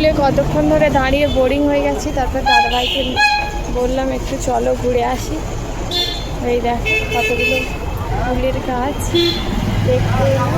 স্কুলে কতক্ষণ ধরে দাঁড়িয়ে বোরিং হয়ে গেছি, তারপর দাদাভাইকে বললাম, একটু চলো ঘুরে আসি এই দেখ, কতগুলো ফুলের গাছ দেখতে এলাম।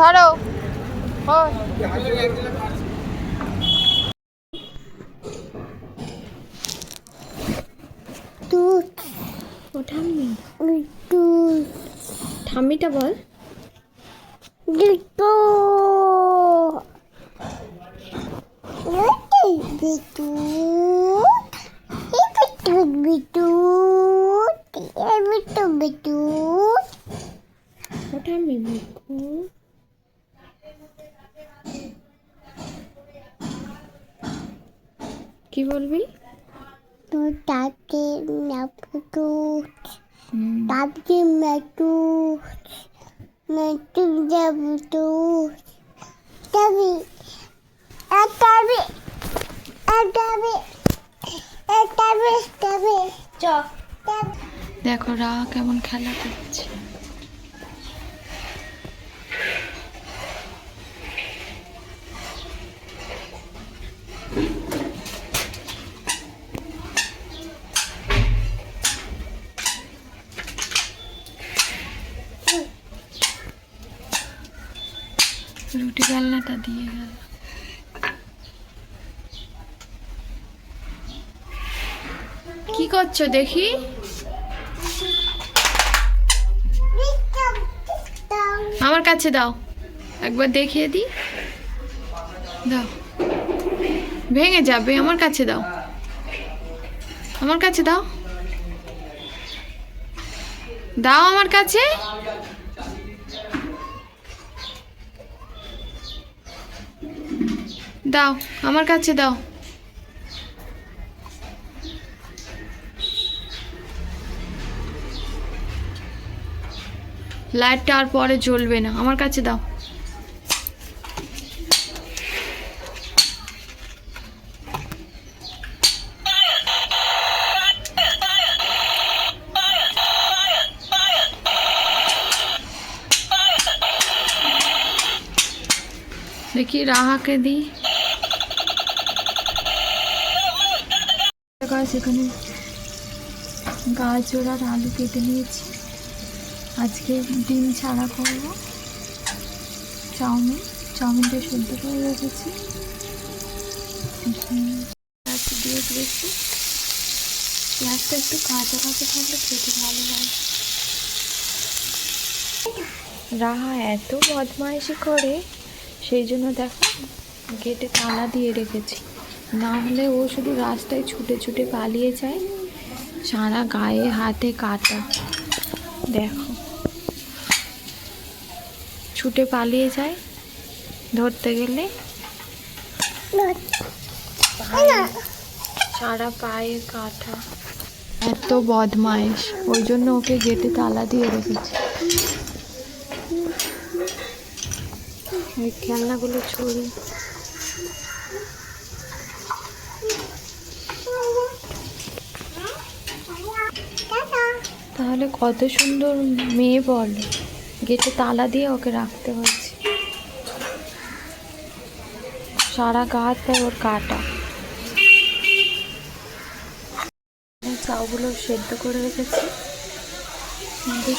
ধরো। দুধ ও ঠাম্মি। দুধ ঠাম্মিটা বল। বিদ্যুৎ বিদ্যুৎ বিদ্যুৎ বিদ্যুৎ কি বলবি? তো তবে তবে তবে তবে তবে চ। তবে দেখো রা কেমন খেলা করছে। রুটি বেলনাটা দিয়ে গেল। কি করছ দেখি? আমার কাছে দাও। একবার দেখিয়ে দিই। দাও। ভেঙে যাবে, আমার কাছে দাও। আমার কাছে দাও। দাও আমার কাছে। দাও, আমার কাছে দাও। লাইটটা আর পরে জ্বলবে না, আমার কাছে দাও। দেখি রাহাকে দিই। গাছ এখানে গাজর আর আলু কেটে নিয়েছি। আজকে ডিম ছাড়া করব। চাউমিন, চাউমিনটা সেদ্ধ করে রেখেছি। দিয়ে দিয়েছি। পেঁয়াজটা একটু কাঁচা কাঁচা থাকলে খেতে ভালো লাগে রাহা এত বদমাইশি করে, সেই জন্য দেখো গেটে তালা দিয়ে রেখেছি। না হলে ও শুধু রাস্তায় ছুটে ছুটে পালিয়ে যায়। সারা গায়ে হাতে কাটা। দেখো। ছুটে পালিয়ে যায় ধরতে গেলে। সারা পায়ে কাটা। এত বদমাইশ। ওই জন্য ওকে গেটে তালা দিয়ে রেখেছি। খেলনাগুলো ছড়ি তাহলে কত সুন্দর মেয়ে বল। গেটে তালা দিয়ে ওকে রাখতে হয়েছে। সারা গা হাত পায়ে ওর কাটা। চাউগুলো সেদ্ধ করে রেখেছি।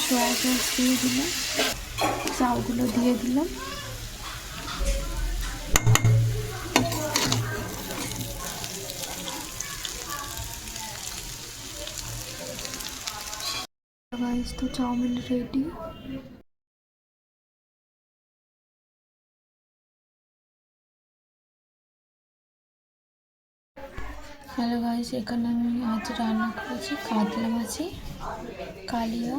সয়া সস দিয়ে দিলাম। চাউগুলো দিয়ে দিলাম। গাইস তো চাউমিন রেডি হ্যালো গাইস এখানে আমি আজ রান্না করেছি কাতলা মাছি কালিয়া